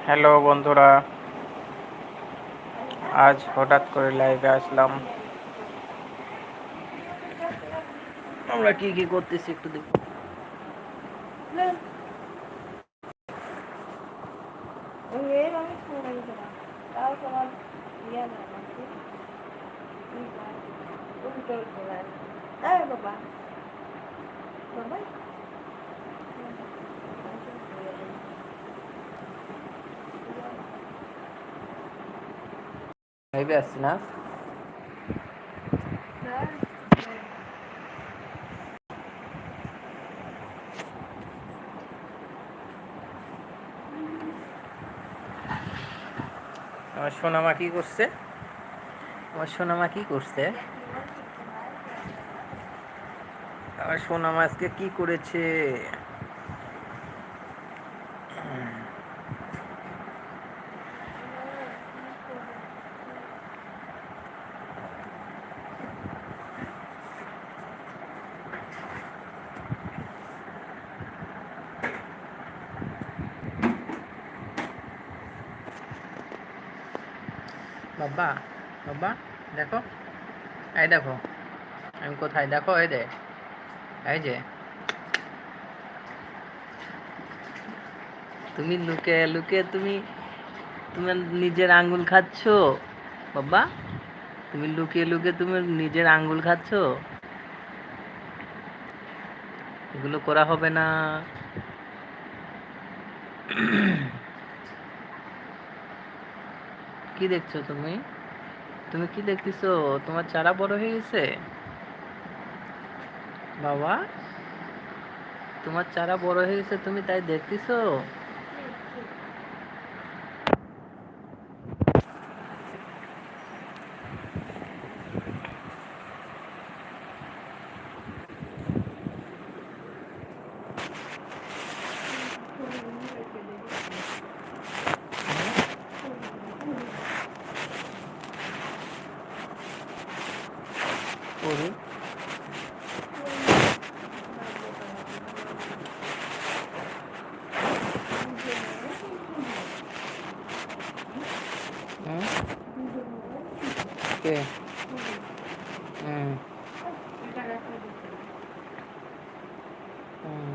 Hello বন্ধুরা আজ হঠাৎ করে লাইভে আসলাম। আমরা কি কি করতেছি একটু দেখুন এর আমি শুনে গেছিলাম তাও তোমার ইয়ে না নাকি উল্টো উল্টো লাগে এই বাবা বাবা লাইভে আসছি না। আমার সোনামা কি করছে? আমার সোনামা কি করছে? আমার সোনামা আজকে কি করেছে? বাবা বাবা, দেখো। এই দেখো, আমি কোথায়? দেখো, এই দে এই যে। তুমি লুকে লুকে তুমি তুমি নিজের আঙ্গুল খাচ্ছ? বাবা, তুমি লুকিয়ে লুকিয়ে তুমি নিজের আঙ্গুল খাচ্ছ? এগুলো করা হবে না। কি দেখছ তুমি? তুমি কি দেখতেছো? তোমার চারা বড় হয়ে গেছে? বাবা, তোমার চারা বড় হয়ে গেছে, তুমি তাই দেখতেছো? হুম? কে? হুম। হুম।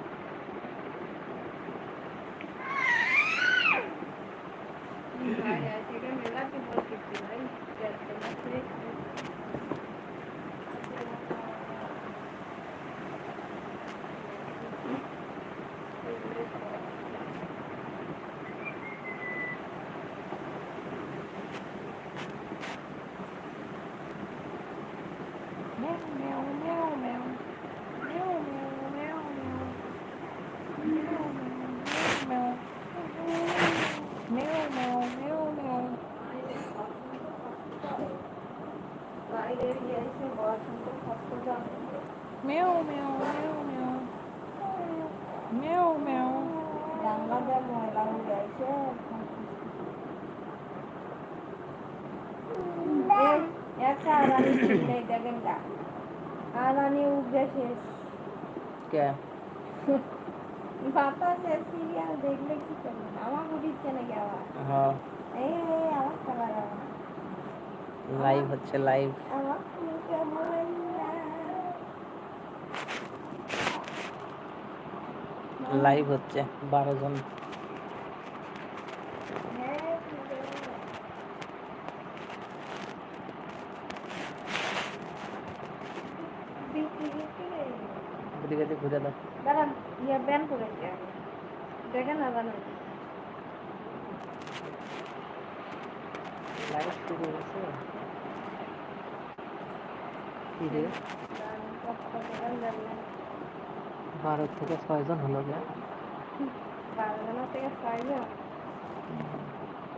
মেও মেও মেও মেও মেও মেও জানলা দিয়ে ময়লা যাইছে এই একটা আরানি দেখেন না আরানি উঠবে শেষ কে বাতাসে সিরিয়াল দেখলে কি করবেন আমার উঠিচ্ছে নাকি আবার হ্যাঁ। এই এই আমার খাবার আমার লাইভ হচ্ছে লাইভ লাইভ হচ্ছে বারো জন। ঘুরে দাও ইয়ে দেখেন না জানো লাইভ শুরু হয়েছে কি রে বারো থেকে ছয় জন হলো গে।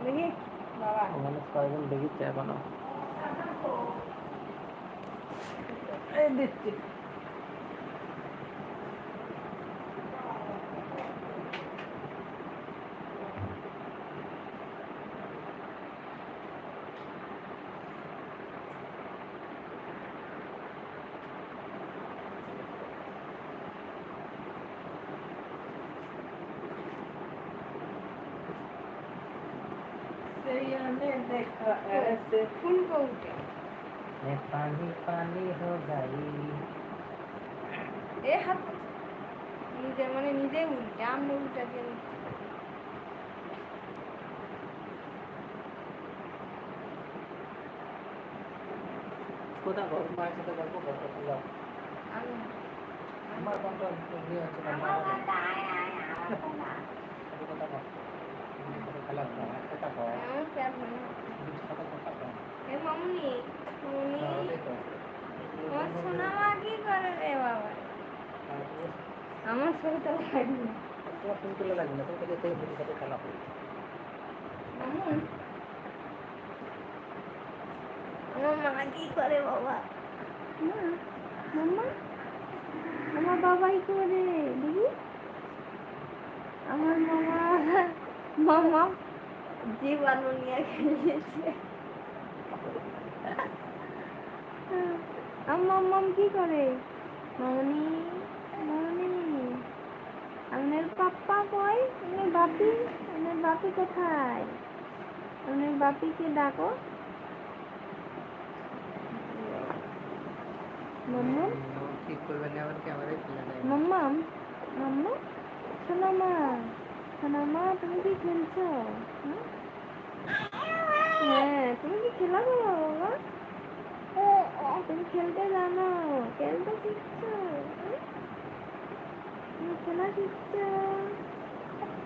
দেখি ওখানে ছয় জন দেখিচ্ছে এখনও দিচ্ছি। मैं पानी पानी हो गई এ হাত নিজে মানে নিজে উল্টে আমরা উল্টা দিয়ে কোথা ঘর মায়ের সাথে গল্প করতে যাও আমি আমার কোনটা দিয়ে আছে আমার করে বাবা আমার বাবাই করে দিদি আমার মামা মামা জীবাণু নিয়ে খেলিয়েছে। আমার মাম কি করে? মামনি মামনি আপনার পাপ্পা কই? আপনার বাপি? আপনার বাপি কোথায়? আপনার বাপিকে ডাকো। মাম্মা? ঠিক করবে না আবার ক্যামেরায় মাম্মা মাম্মা শোনো মা। শোনো মা, তুমি কি খেলছো? হ্যাঁ তুমি কি খেলা করো বাবা? তুমি খেলতে জানো, খেলতে শিখছো? খেলা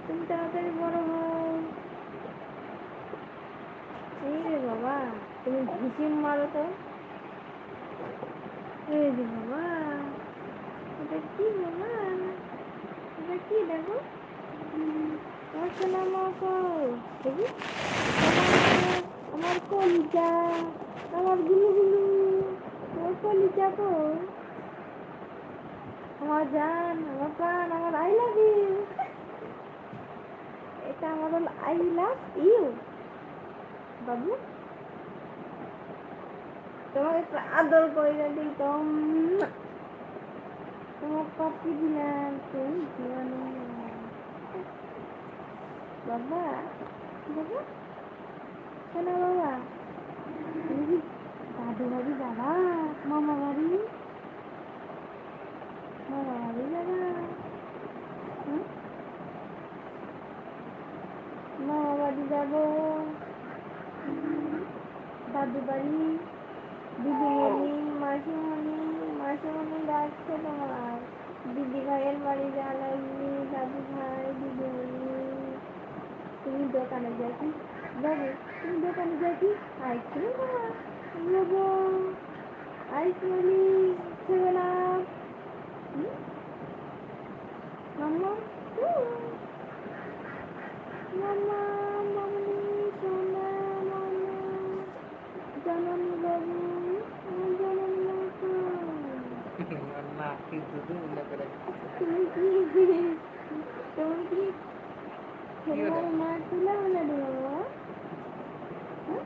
তুমি তাড়াতাড়ি বড় হও। এই রে বাবা, তুমি ঘুষিম মারো তো। বাবা, এটা কি বাবা কি দেখো? উম, আমার সোনা মাকো দেখি আমার- আমার কলিজা আমার গুলু গুলু আমার কলিজা কো আমার জান আমার প্রাণ আমার আই লাভ ইউ এটা আমার হলো আই লাভ ইউ বাবু তোমাকে একটু আদর করে দিতাম তোমার পাপি দিলাম তুমি জীবনে বাবা বাবা শোনো বাবা? দাদু বাড়ি যাবা মামা বাড়ি? মামা বাড়ি যাবা মামা বাড়ি যাব। দাদু বাড়ি, দিদিমণি, মাসিমণি মাসিমণি ডাকছে তোমার দিদি ভাইয়ের বাড়ি যা লাগবে দাদু ভাই দিদিমণি তুমি দোকানে যাই কি? বাবু, তুমি দোকানে যাই কি? আইসক্রিম বাবু আইসক্রিম সেভেন আপ মাম্মা? মাম্মা মামনি সোনা মামা জননী বাবু আমার জননী মাকে না কিন্তু তুমি না করে তুমি কি তুমি কি খেলার মাঠ তুলে হলে রে বাবা হ্যাঁ?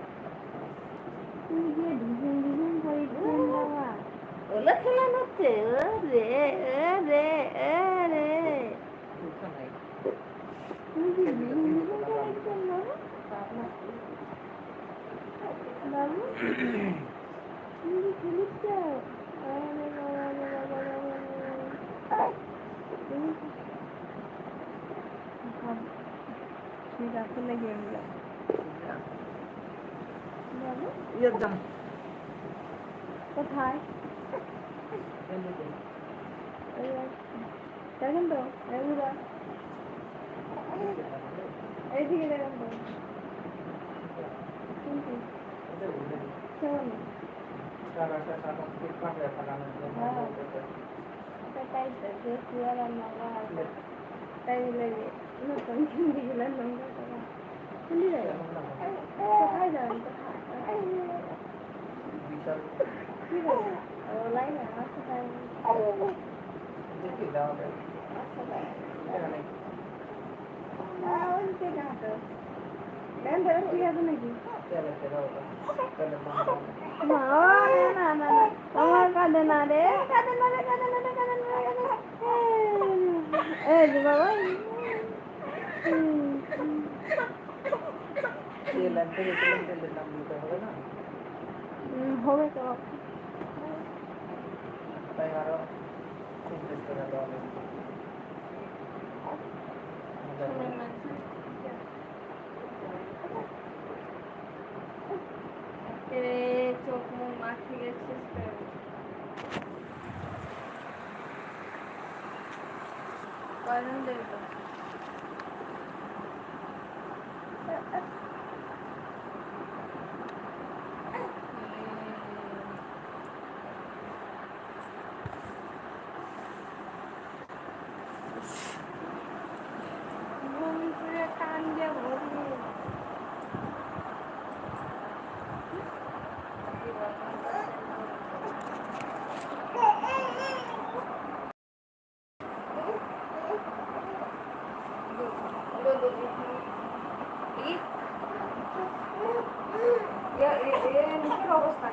তুমি গিয়ে ঢিঝুম ঢিঝুম করেছেন বাবা ওলা খেলা হচ্ছে ও রে এ রে এ রে কিছু নাই তুমি কি ঢিঝুম ঢিঝুম করেছেন বাবা বাবু তুমি কি খেলিচ্ছ আরে বাবা রে বাবা রে বাবা রে বাবা। তুমি কি ঠিক আছে লেগে গেল বাবু একদম কোথায় ওই আর- দেখেন তো এগুলো এইদিকে দেখেন তো কিন্তু কেমন এটা তাই তো যে শুয়ার আর আমার কাঁদে না রে কাঁদে না রে কাঁদে না রে কাঁদে না কাঁদে না এই বাবা হুম, হুম। তেল লাইন থেকে সেকেন্ড তেলের দাম দিতে হবে না উম, হবে তো চোখ মুখ মাখি গেছিস। কয়জন দেবে তো? ঘুম করে কান দিয়ে ভরি অবস্থা